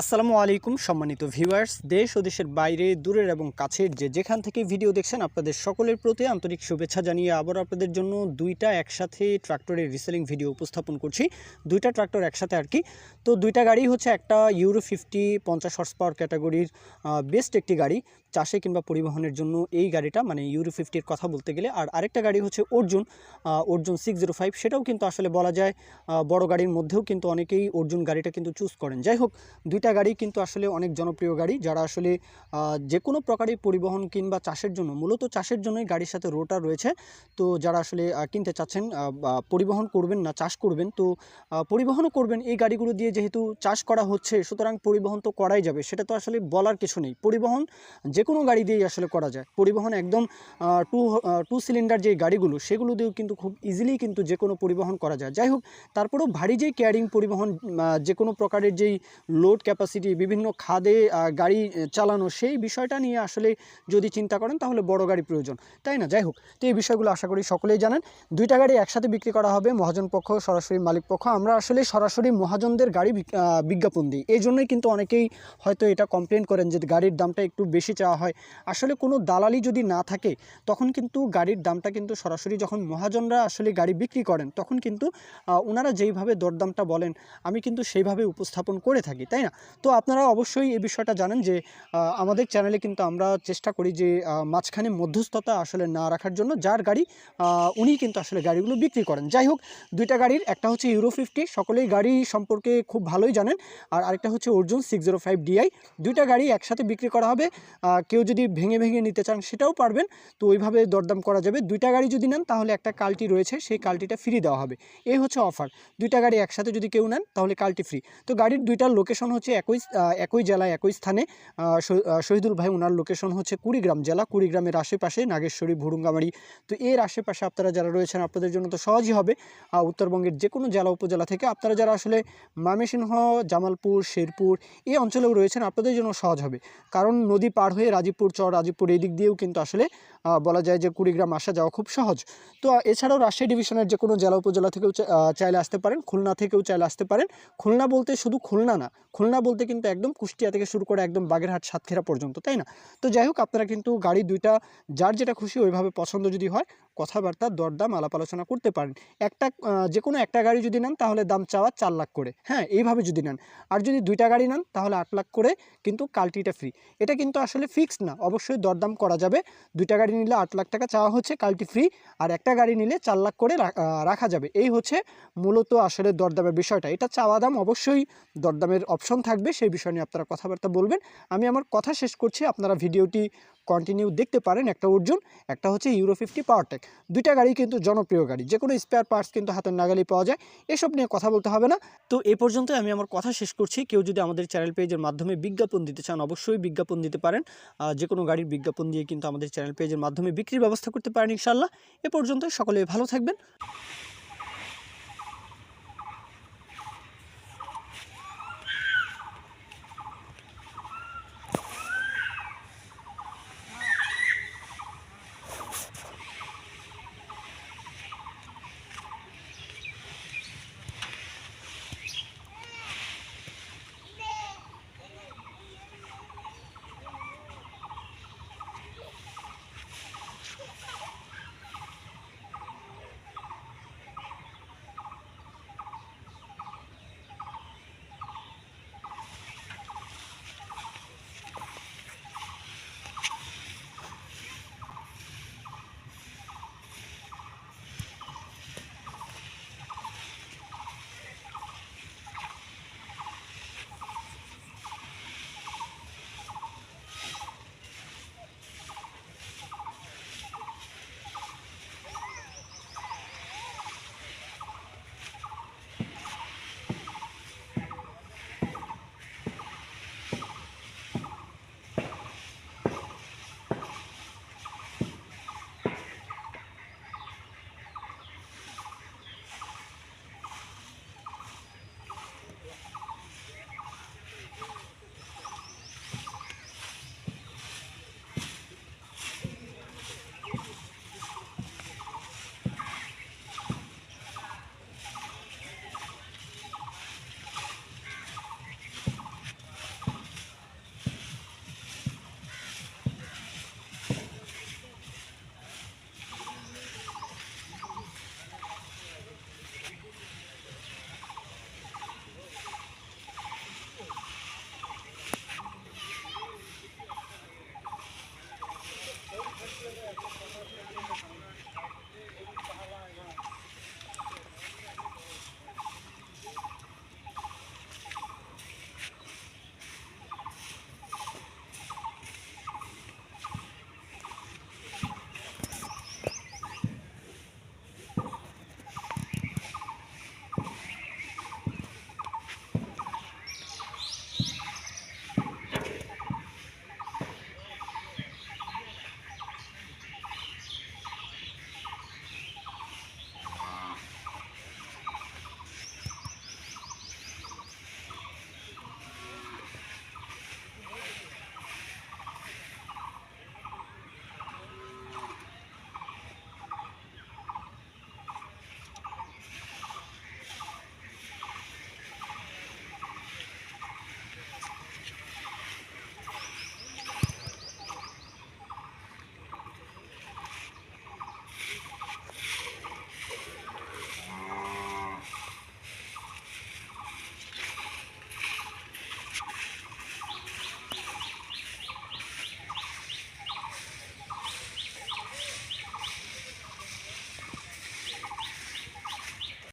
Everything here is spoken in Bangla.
আসসালামু আলাইকুম, সম্মানিত ভিউয়ার্স। দেশ ও দেশের বাইরে, দূরের এবং কাছের যে যেখান থেকে ভিডিও দেখছেন, আপনাদের সকলের প্রতি আন্তরিক শুভেচ্ছা জানিয়ে আবার আপনাদের জন্য দুইটা একসাথে ট্রাক্টরের রিসেলিং ভিডিও উপস্থাপন করছি। দুইটা ট্রাক্টর একসাথে আর কি। তো দুইটা গাড়ি হচ্ছে একটা ইউরো ফিফটি পঞ্চাশ হর্স পাওয়ার ক্যাটাগরির বেস্ট একটি গাড়ি। চাষে কিংবা পরিবহনের জন্য এই গাড়িটা মানে ইউরো ফিফটির কথা বলতে গেলে। আর আরেকটা গাড়ি হচ্ছে Arjun Arjun six zero five সেটাও কিন্তু আসলে বলা যায় বড় গাড়ির মধ্যেও কিন্তু অনেকেই অর্জুন গাড়িটা কিন্তু চুজ করেন। যাই হোক, দুইটা গাড়ি কিন্তু আসলে অনেক জনপ্রিয় গাড়ি, যারা আসলে যে কোনো প্রকারের পরিবহন কিংবা চাষের জন্য, মূলত চাষের জন্যই গাড়ির সাথে রোটার রয়েছে। তো যারা আসলে কিনতে চাচ্ছেন পরিবহন করবেন না, চাষ করবেন, তো পরিবহনও করবেন। এই গাড়িগুলো দিয়ে যেহেতু চাষ করা হচ্ছে, সুতরাং পরিবহন তো করাই যাবে, সেটা তো আসলে বলার কিছু নেই। পরিবহন যে কোনো গাড়ি দিয়েই আসলে করা যায়। পরিবহন একদম টু টু সিলিন্ডার যে গাড়িগুলো, সেগুলো দিয়েও কিন্তু খুব ইজিলি কিন্তু যে কোনো পরিবহন করা যায়। যাই হোক, তারপরেও ভারী যেই ক্যারিং পরিবহন যে কোনো প্রকারের যেই লোড ক্যাপাসিটি বিভিন্ন খাদে গাড়ি চালানো, সেই বিষয়টা নিয়ে আসলে যদি চিন্তা করেন, তাহলে বড় গাড়ি প্রয়োজন। তাই না? যাই হোক, তো এই বিষয়গুলো আশা করি সকলেই জানেন। দুইটা গাড়ি একসাথে বিক্রি করা হবে, মহাজন পক্ষ, সরাসরি মালিক পক্ষ। আমরা আসলে সরাসরি মহাজনদের গাড়ি বিজ্ঞাপন দিই। এই জন্যই কিন্তু অনেকেই হয়তো এটা কমপ্লেন করেন যে গাড়ির দামটা একটু বেশি চাওয়া হয়। আসলে কোনো দালালি যদি না থাকে, তখন কিন্তু গাড়ির দামটা কিন্তু সরাসরি যখন মহাজনরা আসলে গাড়ি বিক্রি করেন, তখন কিন্তু ওনারা যেইভাবে দরদামটা বলেন, আমি কিন্তু সেইভাবে উপস্থাপন করে থাকি, তাই না? তো আপনারা অবশ্যই এই বিষয়টা জানেন যে আমাদের চ্যানেলে কিন্তু আমরা চেষ্টা করি যে মাঝখানে মধ্যস্থতা আসলে না রাখার জন্য, যার গাড়ি উনি কিন্তু আসলে গাড়িগুলো বিক্রি করেন। যাই হোক, দুইটা গাড়ির, একটা হচ্ছে ইউরো ফিফটি সকলেই গাড়ি সম্পর্কে খুব ভালোই জানেন, আর আরেকটা হচ্ছে Arjun six zero five DI দুইটা গাড়ি একসাথে বিক্রি করা হবে কেউ যদি ভেঙে ভেঙে নিতে চান সেটাও পারবেন। তো ওইভাবে দরদাম করা যাবে। দুইটা গাড়ি যদি নেন, তাহলে একটা কালটি রয়েছে, সেই কালটিটা ফ্রি দেওয়া হবে। এই হচ্ছে অফার দুইটা গাড়ি একসাথে যদি কেউ নেন, তাহলে কালটি ফ্রি তো গাড়ির দুইটার লোকেশন হচ্ছে একই একই জেলায়, একই স্থানে। শহীদুল ভাই ওনার লোকেশন হচ্ছে কুড়িগ্রাম জেলা। কুড়িগ্রামের আশেপাশে নাগেশ্বরী, ভুরুঙ্গামারি। তো এর আশেপাশে আপনারা যারা রয়েছেন, আপনাদের জন্য তো সহজই হবে। উত্তরবঙ্গের যে কোনো জেলা, উপজেলা থেকে আপনারা যারা আসলে ময়মনসিংহ জামালপুর, শেরপুর এই অঞ্চলেও রয়েছেন, আপনাদের জন্য সহজ হবে। কারণ নদী পার হয়ে রাজীবপুর চর, রাজীবপুর এই দিক দিয়েও কিন্তু আসলে বলা যায় যে কুড়িগ্রাম আসা যাওয়া খুব সহজ। তো এছাড়াও রাজশাহী ডিভিশনের যে কোনো জেলা উপজেলা থেকেও চাইলে আসতে পারেন, খুলনা থেকেও চাইলে আসতে পারেন। খুলনা বলতে শুধু খুলনা না, খুলনা বলতে কিন্তু একদম কুষ্টিয়া থেকে শুরু করে একদম বাগেরহাট, সাতক্ষীরা পর্যন্ত, তাই না? তো যাই হোক, আপনারা কিন্তু গাড়ি দুইটা, যার যেটা খুশি ওইভাবে পছন্দ যদি হয় কথাবার্তা, দরদাম, আলাপ আলোচনা করতে পারেন। একটা যে কোনো একটা গাড়ি যদি নেন, তাহলে দাম চাওয়া চার লাখ করে। হ্যাঁ এইভাবে যদি নেন। আর যদি দুইটা গাড়ি নেন, তাহলে আট লাখ করে, কিন্তু কালটিটা ফ্রি এটা কিন্তু আসলে ফিক্সড না, অবশ্যই দরদাম করা যাবে। দুইটা গাড়ি নিলে আট লাখ টাকা চাওয়া হচ্ছে, কালটি ফ্রি আর একটা গাড়ি নিলে চার লাখ করে রাখা যাবে। এই হচ্ছে মূলত আসলে দরদামের বিষয়টা। এটা চাওয়া দাম অবশ্যই দরদামের অপশন থাকবে। সেই বিষয় নিয়ে আপনারা কথাবার্তা বলবেন। আমি আমার কথা শেষ করছি। আপনারা ভিডিওটি কন্টিনিউ দেখতে পারেন একটা অর্জুন, একটা হচ্ছে ইউরো ফিফটি পাওয়ারটেক দুইটা গাড়ি কিন্তু জনপ্রিয় গাড়ি যে কোনো স্পেয়ার পার্টস কিন্তু হাতের নাগালি পাওয়া যায়। এসব নিয়ে কথা বলতে হবে না। তো এ পর্যন্ত আমি আমার কথা শেষ করছি। কেউ যদি আমাদের চ্যানেল পেজের মাধ্যমে বিজ্ঞাপন দিতে চান, অবশ্যই বিজ্ঞাপন দিতে পারেন। যে কোনো গাড়ির বিজ্ঞাপন দিয়ে কিন্তু আমাদের চ্যানেল পেজের মাধ্যমে বিক্রির ব্যবস্থা করতে পারেন ইনশাল্লাহ এ পর্যন্ত সকলে ভালো থাকবেন।